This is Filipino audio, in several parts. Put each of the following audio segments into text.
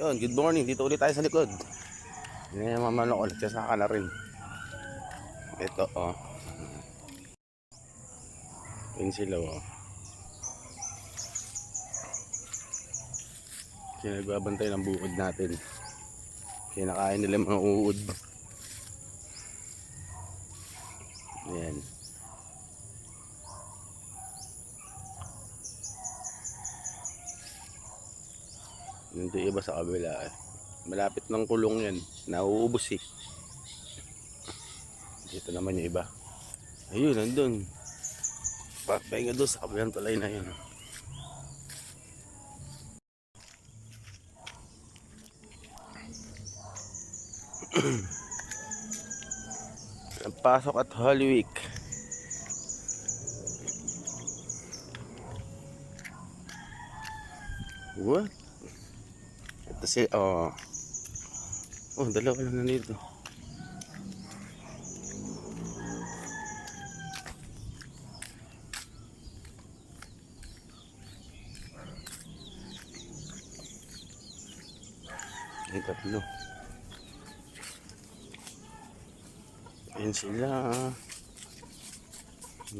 Yun, good morning. Dito ulit tayo sa likod. Yan yung mamalo ko. Nagsasaka na rin. Ito, oh. Yun sila, oh. Kaya nagbabantay ng buod natin. Kinakain nila mga uod. Ayan. Yung iba sa kabila eh. Malapit ng kulong yan. Nauubos eh. Dito naman yung iba. Ayun, nandun. Papahinga doon sa kabilang tulay na yun. Pasok at Holy Week. What? Ito si, oh. Oh, dalawa lang na dito. Ay, tatlo. Ayan sila.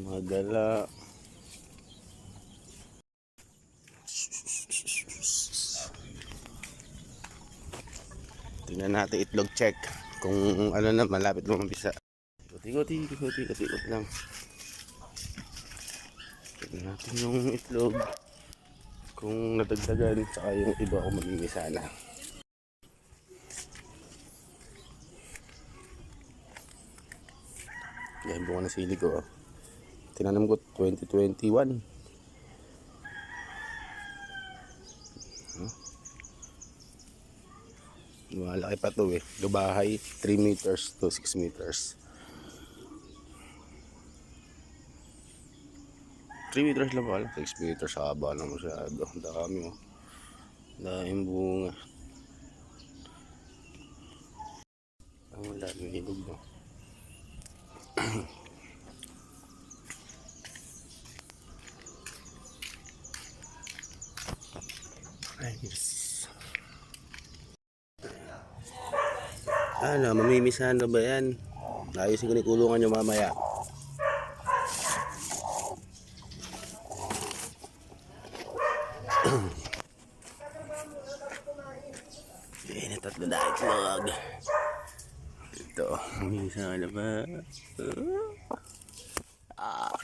Madala. Tingnan natin itlog check. Kung ano na malapit lumabisa. Kuti-kuti, kuti-kuti, kuti lang. Tingnan natin yung itlog. Kung nadagdagan, saka yung iba kung mamimisa na. Yan bunga na sili ko. oh. Tinanam ko 2021. Huh? Malaki pa to eh. Gabahay 3 meters to 6 meters. 3 meters lang pala. 6 meters haba na masyado. Ang Dami mo. Daming bunga. Ang wala. Nilog mo. Ayos. Ano, mamimisahan na ba yan? Ayusin ko ni kulungan nyo mamaya. Ayan, tatlo na itlog. Ito, mamimisahan na ba? Ah,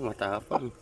matapang.